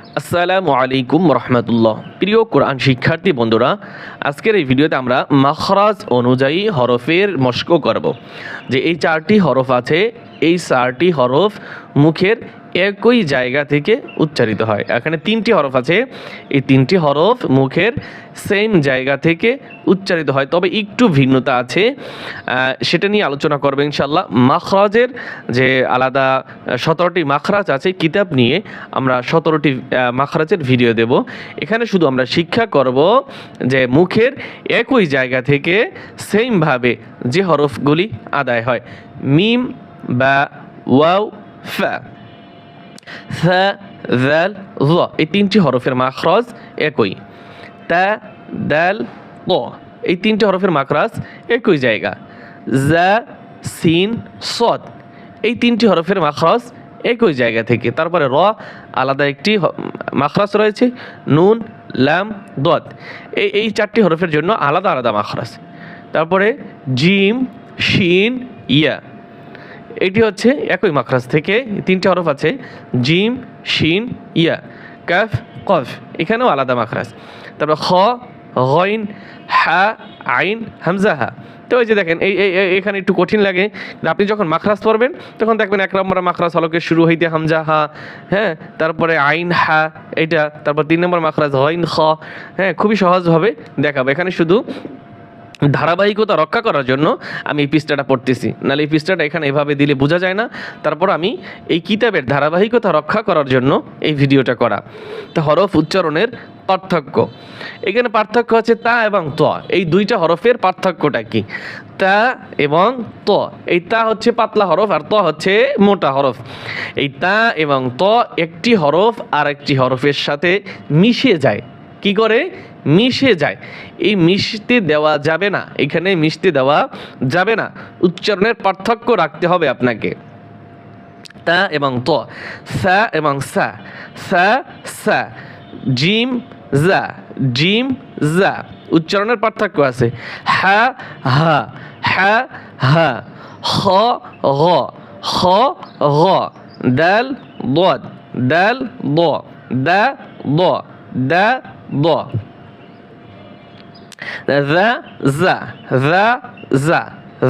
আসসালামু আলাইকুম রহমতুল্লাহ। প্রিয় কোরআন শিক্ষার্থী বন্ধুরা, আজকের এই ভিডিওতে আমরা মাখরাজ অনুযায়ী হরফের মস্ক করব। যে এই চারটি হরফ আছে, এই চারটি হরফ মুখের একই জায়গা থেকে উচ্চারিত হয়। এখানে তিনটি হরফ আছে। এই তিনটি হরফ মুখের সেম জায়গা থেকে উচ্চারিত হয়। তবে একটু ভিন্নতা আছে। সেটা নিয়ে আলোচনা করব ইনশাল্লাহ মাখরাজের যে আলাদা সতেরোটি মাখরাজ আছে, কিতাব নিয়ে আমরা সতেরোটি মাখরাজের ভিডিও দেব। এখানে শুধু আমরা শিক্ষা করব যে মুখের একই জায়গা থেকে সেমভাবে যে হরফগুলি আদায় হয়। মিম, বা, ওয়াও, ফা। জাল জ এই তিনটি হরফের মাখরাজ একই। তা দাল ত। এই তিনটি হরফের মাখরাজ একই জায়গা। জা, সিন, সদ। এই তিনটি হরফের মাখরাজ একই জায়গা থেকে। তারপরে র, আলাদা একটি মাখরাজ রয়েছে। নুন, লাম, দদ। এই এই চারটি হরফের জন্য আলাদা আলাদা মাখরাজ। তারপরে জিম, শিন, ইয়া। এটি হচ্ছে একই মাখরাজ থেকে তিনটে হরফ আছে, জিম, শিন, ইয়া, কাফ, কফ, এখানেও আলাদা মাখরাজ। তারপর খ, গইন, হা, আইন, হামজা, হা। তো ওই যে দেখেন, এই এখানে একটু কঠিন লাগে আপনি যখন মাখরাজ পড়বেন, তখন দেখবেন এক নম্বর মাখরাজ হলকে শুরু, হইতে হামজা, হা হ্যাঁ? তারপরে আইন, হা, এইটা, তারপর তিন নম্বর মাখরাজ হইন খ হ্যাঁ? খুবই সহজভাবে দেখাবো। এখানে শুধু ধারাবাহিকতা রক্ষা করার জন্য আমি এই পৃষ্ঠাটা পড়তেছি। নাহলে এই পৃষ্ঠাটা এখানে এভাবে দিলে বোঝা যায় না। তারপর আমি এই কিতাবের ধারাবাহিকতা রক্ষা করার জন্য এই ভিডিওটা করা। তো হরফ উচ্চারণের পার্থক্য। এখানে পার্থক্য আছে তা এবং ত। এই দুইটা হরফের পার্থক্যটা কি? তা এবং ত। এই তা হচ্ছে পাতলা হরফ আর ত হচ্ছে মোটা হরফ। এই তা এবং ত একটি হরফ আর একটি হরফের সাথে মিশে যায়। কি করে? মিশে যায়। এই মিশতে দেওয়া যাবে না। এখানে মিশতে দেওয়া যাবে না। উচ্চারণের পার্থক্য রাখতে হবে আপনাকে। তা এবং ত। সা এবং সা। সা সা। জিম, জা। জিম, জা। উচ্চারণের পার্থক্য আছে। হা হা। হা হা। হ গ হ গ দাল দ দাল দ দা দ দা ض ذا ذا ذا ذا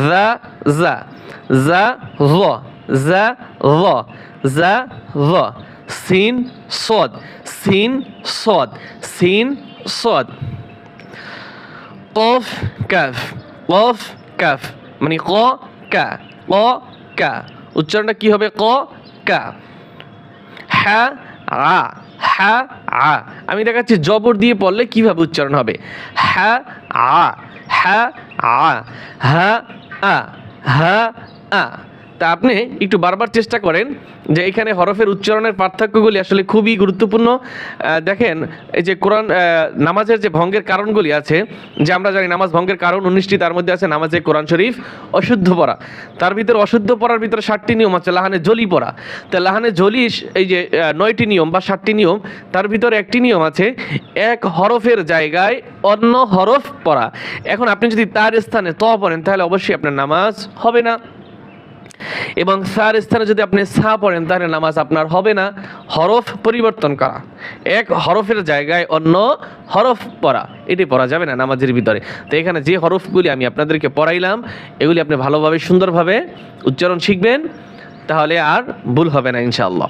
ذا ذا ذا ظ ذا ظ ذا ظ سين صاد سين صاد سين صاد قاف কাফ কফ কাফ মানে ক কা ক কা উচ্চারণটা কি হবে ক কা হ্যাঁ আ হ্যাঁ আ। আমি দেখাচ্ছি, জবর দিয়ে পড়লে কীভাবে উচ্চারণ হবে? হ্যাঁ আ। হ্যাঁ আ। হ্যাঁ আ। হ্যাঁ আ। তা আপনি একটু বারবার চেষ্টা করেন যে এখানে হরফের উচ্চারণের পার্থক্যগুলি আসলে খুবই গুরুত্বপূর্ণ। দেখেন, এই যে কোরআন নামাজের যে ভঙ্গের কারণগুলি আছে, যে আমরা জানি নামাজ ভঙ্গের কারণ, উনিশটি তার মধ্যে আছে নামাজে কোরআন শরীফ, অশুদ্ধ পড়া। তার ভিতরে অশুদ্ধ পড়ার ভিতরে ষাটটি নিয়ম আছে, লাহানে জলি পড়া। তা লাহানে জলি এই যে নয়টি নিয়ম বা ষাটটি নিয়ম, তার ভিতরে একটি নিয়ম আছে, এক হরফের জায়গায় অন্য হরফ পড়া। এখন আপনি যদি তার স্থানে ত পড়েন, তাহলে অবশ্যই আপনার নামাজ হবে না। এবং সার স্থানে যদি আপনি সা পড়েন, তাহলে নামাজ আপনার হবে না। হরফ পরিবর্তন করা। এক হরফের জায়গায় অন্য হরফ পড়া। এটি পড়া যাবে না নামাজের ভিতরে। তো এখানে যে হরফগুলি আমি আপনাদেরকে পড়াইলাম, এগুলি আপনি ভালোভাবে, সুন্দরভাবে উচ্চারণ শিখবেন, তাহলে আর ভুল হবে না, ইনশাআল্লাহ।